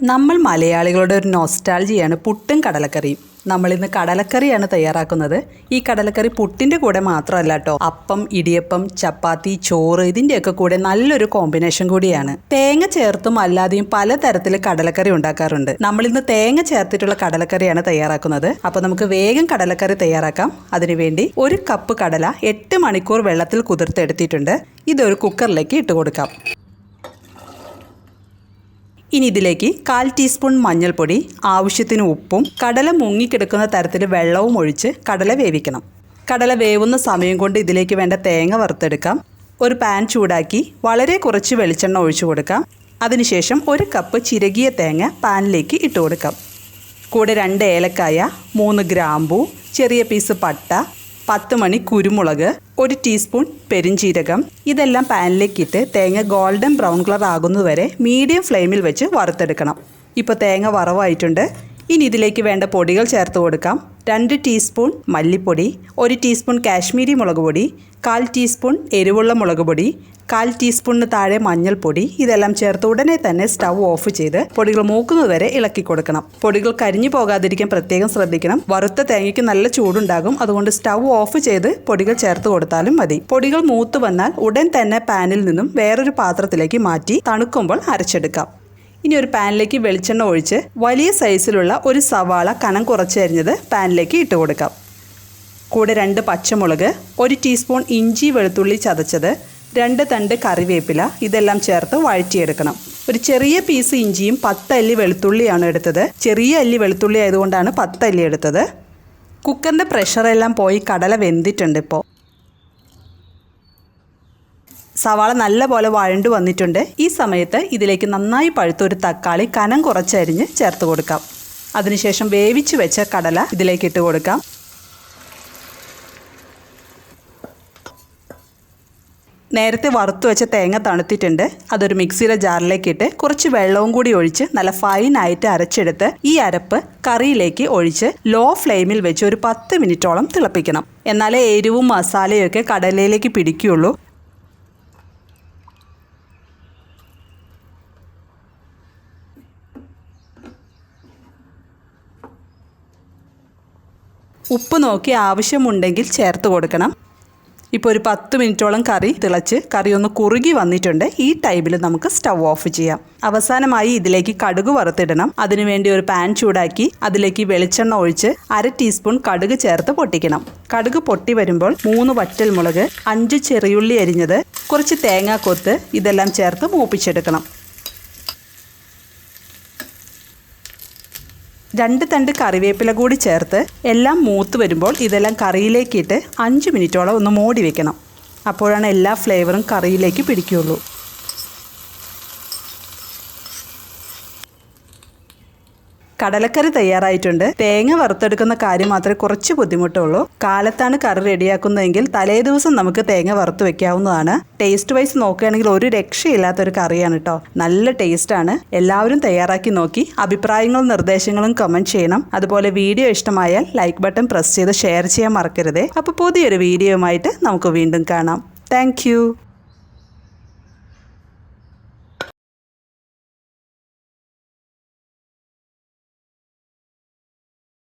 നമ്മൾ മലയാളികളുടെ ഒരു നോസ്റ്റാൾജിയാണ് പുട്ടും കടലക്കറിയും. നമ്മളിന്ന് കടലക്കറിയാണ് തയ്യാറാക്കുന്നത്. ഈ കടലക്കറി പുട്ടിന്റെ കൂടെ മാത്രമല്ല കേട്ടോ അപ്പം ഇടിയപ്പം ചപ്പാത്തി ചോറ് ഇതിന്റെയൊക്കെ കൂടെ നല്ലൊരു കോമ്പിനേഷൻ കൂടിയാണ്. തേങ്ങ ചേർത്തും അല്ലാതെയും പലതരത്തിൽ കടലക്കറി ഉണ്ടാക്കാറുണ്ട്. നമ്മളിന്ന് തേങ്ങ ചേർത്തിട്ടുള്ള കടലക്കറിയാണ് തയ്യാറാക്കുന്നത്. അപ്പോൾ നമുക്ക് വേഗം കടലക്കറി തയ്യാറാക്കാം. അതിനുവേണ്ടി ഒരു കപ്പ് കടല എട്ട് മണിക്കൂർ വെള്ളത്തിൽ കുതിർത്തെടുത്തിട്ടുണ്ട്. ഇതൊരു കുക്കറിലേക്ക് ഇട്ട് കൊടുക്കാം. ഇനി ഇതിലേക്ക് കാൽ ടീസ്പൂൺ മഞ്ഞൾപ്പൊടി ആവശ്യത്തിന് ഉപ്പും കടല മുങ്ങിക്കിടക്കുന്ന തരത്തിൽ വെള്ളവും ഒഴിച്ച് കടല വേവിക്കണം. കടല വേവുന്ന സമയം കൊണ്ട് ഇതിലേക്ക് വേണ്ട തേങ്ങ വറുത്തെടുക്കാം. ഒരു പാൻ ചൂടാക്കി വളരെ കുറച്ച് വെളിച്ചെണ്ണ ഒഴിച്ചു കൊടുക്കാം. അതിനുശേഷം ഒരു കപ്പ് ചിരകിയ തേങ്ങ പാനിലേക്ക് ഇട്ട് കൊടുക്കാം. കൂടെ രണ്ട് ഏലക്കായ മൂന്ന് ഗ്രാമ്പൂ ചെറിയ പീസ് പട്ട പത്ത് മണി കുരുമുളക് ഒരു ടീസ്പൂൺ പെരിഞ്ചീരകം. ഇതെല്ലാം പാനിലേക്കിട്ട് തേങ്ങ ഗോൾഡൻ ബ്രൗൺ കളർ ആകുന്നതുവരെ മീഡിയം ഫ്ലെയിമിൽ വെച്ച് വറുത്തെടുക്കണം. ഇപ്പോൾ തേങ്ങ വറവായിട്ടുണ്ട്. ഇനി ഇതിലേക്ക് വേണ്ട പൊടികൾ ചേർത്ത് കൊടുക്കാം. രണ്ട് ടീസ്പൂൺ മല്ലിപ്പൊടി ഒരു ടീസ്പൂൺ കാശ്മീരി മുളക് പൊടി കാൽ ടീസ്പൂൺ എരിവുള്ള മുളക് പൊടി കാൽ ടീസ്പൂണിന് താഴെ മഞ്ഞൾപ്പൊടി. ഇതെല്ലാം ചേർത്ത് ഉടനെ തന്നെ സ്റ്റൗ ഓഫ് ചെയ്ത് പൊടികൾ മൂക്കുന്നതുവരെ ഇളക്കി കൊടുക്കണം. പൊടികൾ കരിഞ്ഞു പോകാതിരിക്കാൻ പ്രത്യേകം ശ്രദ്ധിക്കണം. വറുത്ത തേങ്ങയ്ക്ക് നല്ല ചൂടുണ്ടാകും. അതുകൊണ്ട് സ്റ്റൗ ഓഫ് ചെയ്ത് പൊടികൾ ചേർത്ത് കൊടുത്താലും മതി. പൊടികൾ മൂത്ത് വന്നാൽ ഉടൻ തന്നെ പാനിൽ നിന്നും വേറൊരു പാത്രത്തിലേക്ക് മാറ്റി തണുക്കുമ്പോൾ അരച്ചെടുക്കാം. ഇനി ഒരു പാനിലേക്ക് വെളിച്ചെണ്ണ ഒഴിച്ച് വലിയ സൈസിലുള്ള ഒരു സവാള കനം കുറച്ചരിഞ്ഞത് പാനിലേക്ക് ഇട്ട് കൊടുക്കാം. കൂടെ രണ്ട് പച്ചമുളക് ഒരു ടീസ്പൂൺ ഇഞ്ചി വെളുത്തുള്ളി ചതച്ചത് രണ്ട് തണ്ട് കറിവേപ്പില ഇതെല്ലാം ചേർത്ത് വഴറ്റിയെടുക്കണം. ഒരു ചെറിയ പീസ് ഇഞ്ചിയും പത്തല്ലി വെളുത്തുള്ളിയാണ് എടുത്തത്. ചെറിയ അല്ലി വെളുത്തുള്ളി ആയതുകൊണ്ടാണ് പത്തല്ലി എടുത്തത്. കുക്കറിന്റെ പ്രഷറെല്ലാം പോയി കടല വെന്തിട്ടുണ്ട് ഇപ്പോൾ സവാള നല്ലപോലെ വഴണ്ടു വന്നിട്ടുണ്ട്. ഈ സമയത്ത് ഇതിലേക്ക് നന്നായി പഴുത്ത ഒരു തക്കാളി കനം കുറച്ചരിഞ്ഞ് ചേർത്ത് കൊടുക്കാം. അതിനുശേഷം വേവിച്ച് വെച്ച കടല ഇതിലേക്ക് ഇട്ട് കൊടുക്കാം. നേരത്തെ വറുത്ത് വെച്ച തേങ്ങ തണുത്തിട്ടുണ്ട്. അതൊരു മിക്സിയുടെ ജാറിലേക്ക് ഇട്ട് കുറച്ച് വെള്ളവും കൂടി ഒഴിച്ച് നല്ല ഫൈനായിട്ട് അരച്ചെടുത്ത് ഈ അരപ്പ് കറിയിലേക്ക് ഒഴിച്ച് ലോ ഫ്ലെയിമിൽ വെച്ച് ഒരു പത്ത് മിനിറ്റോളം തിളപ്പിക്കണം. എന്നാലേ എരിവും മസാലയും ഒക്കെ കടലയിലേക്ക് പിടിക്കുകയുള്ളൂ. ഉപ്പ് നോക്കി ആവശ്യമുണ്ടെങ്കിൽ ചേർത്ത് കൊടുക്കണം. ഇപ്പോൾ ഒരു പത്ത് മിനിറ്റോളം കറി തിളച്ച് കറി ഒന്ന് കുറുകി വന്നിട്ടുണ്ട്. ഈ ടൈമിൽ നമുക്ക് സ്റ്റവ് ഓഫ് ചെയ്യാം. അവസാനമായി ഇതിലേക്ക് കടുക് വറുത്തിടണം. അതിനുവേണ്ടി ഒരു പാൻ ചൂടാക്കി അതിലേക്ക് വെളിച്ചെണ്ണ ഒഴിച്ച് അര ടീസ്പൂൺ കടുക് ചേർത്ത് പൊട്ടിക്കണം. കടുക് പൊട്ടി വരുമ്പോൾ മൂന്ന് വറ്റൽ മുളക് അഞ്ച് ചെറിയുള്ളി അരിഞ്ഞത് കുറച്ച് തേങ്ങാക്കൊത്ത് ഇതെല്ലാം ചേർത്ത് മൂപ്പിച്ചെടുക്കണം. രണ്ട് തണ്ട് കറിവേപ്പില കൂടി ചേർത്ത് എല്ലാം മൂത്ത് വരുമ്പോൾ ഇതെല്ലാം കറിയിലേക്കിട്ട് അഞ്ച് മിനിറ്റോളം ഒന്ന് മൂടി വെക്കണം. അപ്പോഴാണ് എല്ലാ ഫ്ലേവറും കറിയിലേക്ക് പിടിക്കുകയുള്ളൂ. കടലക്കറി തയ്യാറായിട്ടുണ്ട്. തേങ്ങ വറുത്തെടുക്കുന്ന കാര്യം മാത്രമേ കുറച്ച് ബുദ്ധിമുട്ടുള്ളൂ. കാലത്താണ് കറി റെഡിയാക്കുന്നതെങ്കിൽ തലേ ദിവസം നമുക്ക് തേങ്ങ വറുത്ത് വെക്കാവുന്നതാണ്. ടേസ്റ്റ് വൈസ് നോക്കുകയാണെങ്കിൽ ഒരു രക്ഷയില്ലാത്തൊരു കറിയാണ് കേട്ടോ നല്ല ടേസ്റ്റാണ് എല്ലാവരും തയ്യാറാക്കി നോക്കി. അഭിപ്രായങ്ങളും നിർദ്ദേശങ്ങളും കമന്റ് ചെയ്യണം. അതുപോലെ വീഡിയോ ഇഷ്ടമായാൽ ലൈക്ക് ബട്ടൺ പ്രസ് ചെയ്ത് ഷെയർ ചെയ്യാൻ മറക്കരുതേ. അപ്പോൾ പുതിയൊരു വീഡിയോയുമായിട്ട് നമുക്ക് വീണ്ടും കാണാം. താങ്ക്